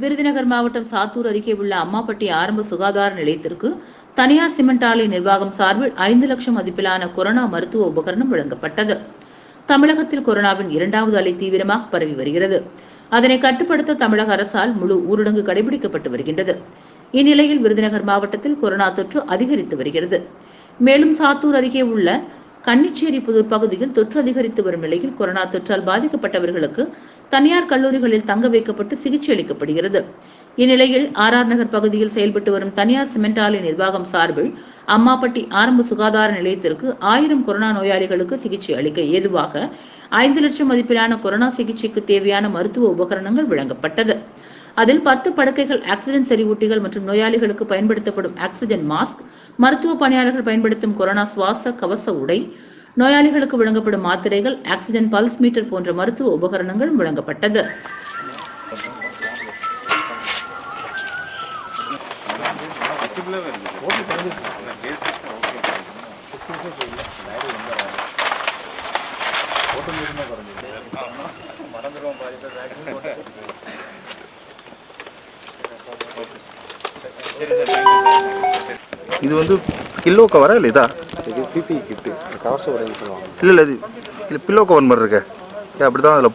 விருதுநகர் மாவட்டம் சாத்தூர் அருகே உள்ள அம்மாப்பட்டி ஆரம்ப சுகாதார நிலையத்திற்கு தனியார் சிமெண்ட் ஆலை நிர்வாகம் சார்பில் ஐந்து லட்சம் மதிப்பிலான கொரோனா மருத்துவ உபகரணம் வழங்கப்பட்டது. தமிழகத்தில் கொரோனாவின் இரண்டாவது அலை தீவிரமாக பரவி வருகிறது. அதனை கட்டுப்படுத்த தமிழக அரசால் முழு ஊரடங்கு கடைபிடிக்கப்பட்டு வருகின்றது. இந்நிலையில் விருதுநகர் மாவட்டத்தில் கொரோனா தொற்று அதிகரித்து வருகிறது. மேலும் சாத்தூர் அருகே உள்ள கன்னிச்சேரி புதூர் பகுதியில் தொற்று அதிகரித்து வரும் நிலையில் கொரோனா தொற்றால் பாதிக்கப்பட்டவர்களுக்கு தனியார் கல்லூரிகளில் தங்க வைக்கப்பட்டு சிகிச்சை அளிக்கப்படுகிறது. இந்நிலையில் ஆர் ஆர் நகர் பகுதியில் செயல்பட்டு வரும் தனியார் சிமெண்ட் ஆலை நிர்வாகம் சார்பில் அம்மாப்பட்டி ஆரம்ப சுகாதார நிலையத்திற்கு ஆயிரம் கொரோனா நோயாளிகளுக்கு சிகிச்சை அளிக்க ஏதுவாக ஐந்து லட்சம் மதிப்பிலான கொரோனா சிகிச்சைக்கு தேவையான மருத்துவ உபகரணங்கள் வழங்கப்பட்டது. அதில் பத்து படுக்கைகள் ஆக்சிஜன் செறிவூட்டிகள் மற்றும் நோயாளிகளுக்கு பயன்படுத்தப்படும் ஆக்சிஜன் மாஸ்க் மருத்துவ பணியாளர்கள் பயன்படுத்தும் கொரோனா சுவாச கவச உடை நோயாளிகளுக்கு வழங்கப்படும் மாத்திரைகள் ஆக்சிஜன் பல்ஸ் மீட்டர் போன்ற மருத்துவ உபகரணங்கள் வழங்கப்பட்டது. இது வந்து பில்லோ கவரா இல்லை இதா இது பிபி கிட்டு கவச உடைன்னு சொல்லுவாங்க. இல்லை இல்லை இது இல்லை பில்லோ கவர் மாதிரி இருக்கே. ஏன் அப்படி தான் அதில்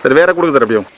சரி வேற கொடுங்க சார் அப்படியும்